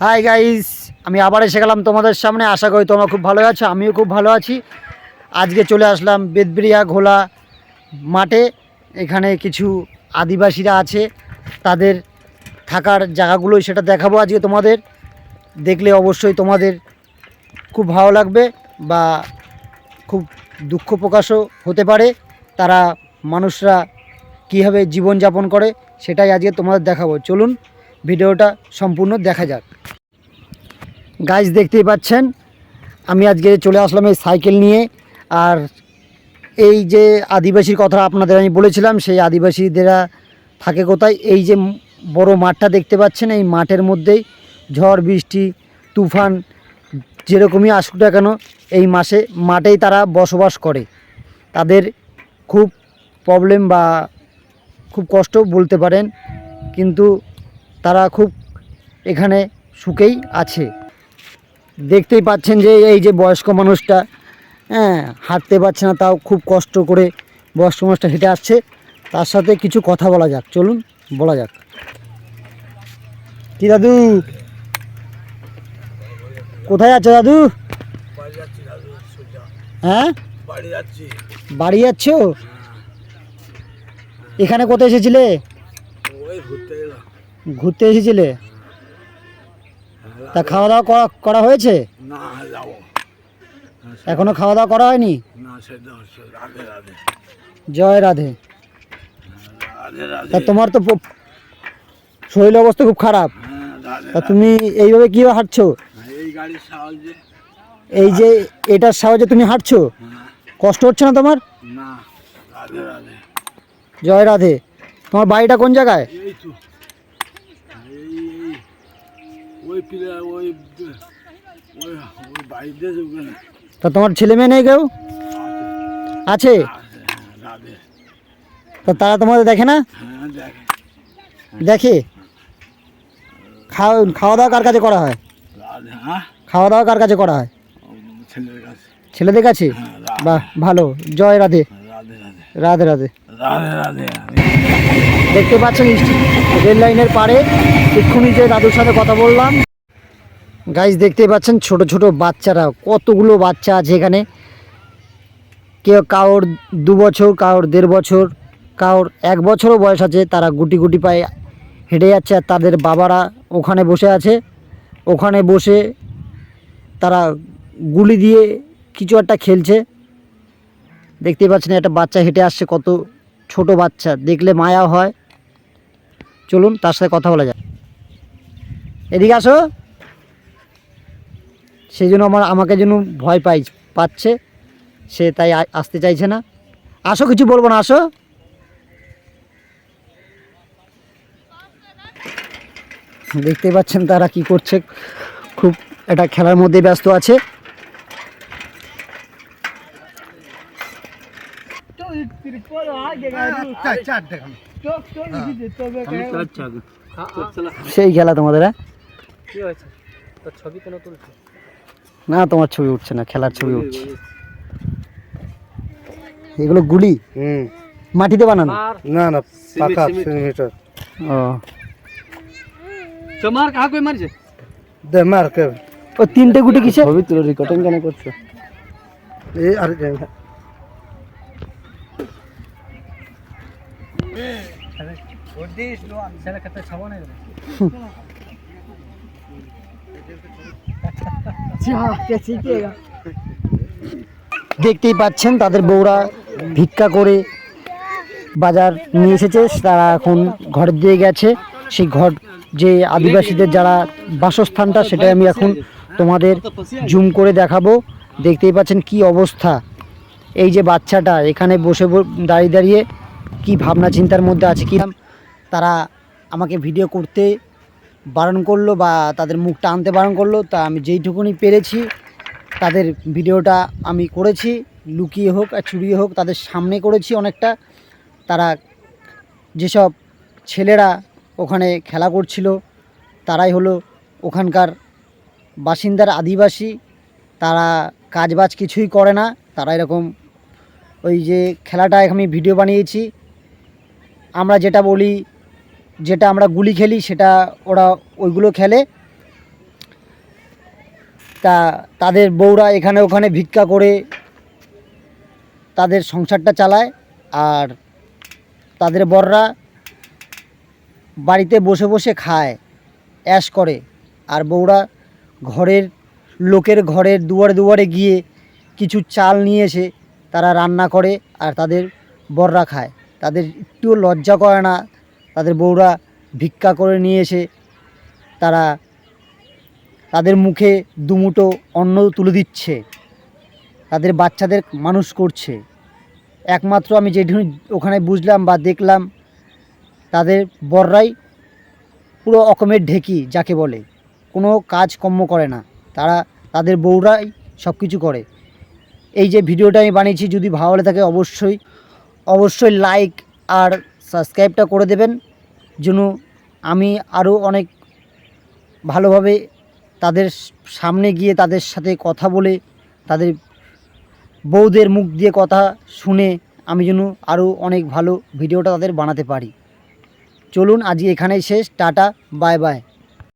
Hi guys আমি আবার এসে গেলাম তোমাদের সামনে। আশা করি তোমরা খুব ভালো আছো, আমিও খুব ভালো আছি। আজকে চলে আসলাম বেদবিরিয়া ঘোলা মাঠে। এখানে কিছু আদিবাসীরা আছে। তাদের থাকার জায়গাগুলো সেটা দেখাবো আজকে তোমাদের। দেখলে অবশ্যই তোমাদের খুব ভালো লাগবে বা খুব দুঃখ প্রকাশও হতে পারে। তারা মানুষরা কীভাবে জীবনযাপন করে সেটাই আজকে তোমাদের দেখাবো। চলুন। ভিডিওটা সম্পূর্ণ দেখা যাক। গাছ দেখতেই পাচ্ছেন, আমি আজকে চলে আসলাম এই সাইকেল নিয়ে। আর এই যে আদিবাসীর কথা আপনাদের আমি বলেছিলাম, সেই আদিবাসীদেরা থাকে কোথায়? এই যে বড় মাঠটা দেখতে পাচ্ছেন, এই মাঠের মধ্যেই ঝড়, বৃষ্টি, তুফান যেরকমই আসুক না কেন, এই মাসে, মাঠেই তারা বসবাস করে। তাদের খুব প্রবলেম বা খুব কষ্ট বলতে পারেন, কিন্তু তারা খুব এখানে সুখেই আছে। দেখতেই পাচ্ছেন যে এই যে বয়স্ক মানুষটা হ্যাঁ হাঁটতে পারছে না তাও খুব কষ্ট করে বয়স্ক মানুষটা হেঁটে আসছে। তার সাথে কিছু কথা বলা যাক চলুন বলা যাক। কি দাদু? কোথায় আছো দাদু? যাচ্ছি হ্যাঁ? বাড়ি যাচ্ছি। যাচ্ছ? এখানে কোথায় এসেছিলে? ঘুরতে এসেছিলে? তা খাওয়া দাওয়া করা করা হয়েছে? না এখনও খাওয়া দাওয়া করা হয়নি? জয় রাধে। তা তোমার তো শরীর অবস্থা খুব খারাপ। হ্যাঁ তা তুমি এইভাবে কীভাবে হাঁটছো? এই যে এটার সাহায্যে তুমি হাঁটছো? হ্যাঁ। কষ্ট হচ্ছে না তোমার? জয় রাধে। তোমার বাড়িটা কোন জায়গায় এই তো এই এই ওই পিলার ওই ওই ওই বাড়িতে তা তোমার ছেলে মেয়ে নেই কেউ? আছে? তা তারা তোমাদের দেখে না? হ্যাঁ দেখে। খাওয়া খাওয়া দাওয়া কার কাছে করা হয়? হ্যাঁ? খাওয়া দাওয়া কার কাছে করা হয়? ছেলেদের কাছে? হ্যাঁ বাহ ভালো। জয় রাধে। রাধে রাধে। রাধে রাধে। দেখতে পাচ্ছেন রেল লাইনের পারে এক্ষুনি যে দাদুর সাথে কথা বললাম। গাইজ দেখতে পাচ্ছেন ছোট ছোট বাচ্চারা, কতগুলো বাচ্চা আছে এখানে। কেউ কারোর দু বছর কারোর দেড় বছর কারোর এক বছরও বয়স আছে, তারা গুটি গুটি পায়ে হেঁটে যাচ্ছে আর তাদের বাবারা ওখানে বসে আছে। ওখানে বসে তারা গুলি দিয়ে কিছু একটা খেলছে। দেখতেই পাচ্ছেন একটা বাচ্চা হেঁটে আসছে, কত ছোট বাচ্চা, দেখলে মায়া হয়। চলুন তার সাথে কথা বলা যায় এদিকে আসো। সেই জন্য আমার আমাকে যেন ভয় পাই পাচ্ছে। সে তাই আসতে চাইছে না। আসো কিছু বলব না আসো। দেখতেই পাচ্ছেন তারা কি করছে। খুব এটা খেলার মধ্যে ব্যস্ত আছে। সেই খেলা তোমাদের হ্যাঁ? কি হয়েছে? তোর ছবি কেন তুলছো না তোমার ছবি উঠছে না খেলার ছবি উঠছে। এগুলো গুলি? মাটিতে বানানো? না না পাকা সিমেন্ট। সেন্টিমিটার ও। তোমার কাহা কই মারছে? দে মার কে? ও তিনটে গুটি কিসে? ছবি তুলে রেকর্ডিং কেন করছ? এই আর সেটা খেতে ছাবো না দেখতেই পাচ্ছেন তাদের বউরা ভিক্ষা করে বাজার নিয়ে এসেছে, তারা এখন ঘর দিয়ে গেছে। সেই ঘর যে আদিবাসীদের যারা বাসস্থানটা সেটা আমি এখন তোমাদের জুম করে দেখাবো। দেখতেই পাচ্ছেন কি অবস্থা। এই যে বাচ্চাটা, এখানে বসে দাঁড়িয়ে দাঁড়িয়ে কি ভাবনা চিন্তার মধ্যে আছে, কি তারা আমাকে ভিডিও করতে বারণ করল বা তাদের মুখটা আনতে বারণ করল, তা আমি যেইটুকুনি পেরেছি, তাদের ভিডিওটা আমি করেছি, লুকিয়ে হোক আর চুরিয়ে হোক তাদের সামনে করেছি অনেকটা। তারা যেসব ছেলেরা ওখানে খেলা করছিল, তারাই হলো ওখানকার বাসিন্দার আদিবাসী। তারা কাজবাজ কিছুই করে না, তারা এরকম ওই যে খেলাটা আমি ভিডিও বানিয়েছি আমরা যেটা বলি, যেটা আমরা গুলি খেলি, সেটা ওরা ওইগুলো খেলে। তা তাদের বউরা এখানে ওখানে ভিক্ষা করে তাদের সংসারটা চালায় আর তাদের বররা বাড়িতে বসে বসে খায়, অ্যাশ করে। আর বউরা ঘরের লোকের ঘরের দুয়ারে দুয়ারে গিয়ে কিছু চাল নিয়ে এসে তারা রান্না করে আর তাদের বররা খায়। তাদের একটুও লজ্জা করে না। তাদের বউরা ভিক্ষা করে নিয়ে এসে তারা তাদের মুখে দুমুটো অন্ন তুলে দিচ্ছে। তাদের বাচ্চাদের মানুষ করছে। একমাত্র আমি যেটুকু ওখানে বুঝলাম বা দেখলাম, তাদের বররাই পুরো অকমের ঢেকি যাকে বলে। কোনো কাজ কর্ম করে না। তারা, তাদের বউরাই সব কিছু করে। এই যে ভিডিওটা আমি বানিয়েছি, যদি ভালো লাগে থাকে অবশ্যই অবশ্যই লাইক আর সাবস্ক্রাইবটা করে দেবেন। যেন আমি আরও অনেক ভালোভাবে তাদের সামনে গিয়ে তাদের সাথে কথা বলে, তাদের বউদের মুখ দিয়ে কথা শুনে আমি যেন আরও অনেক ভালো ভিডিওটা তাদের বানাতে পারি। চলুন, আজকে এখানেই শেষ। Tata bye bye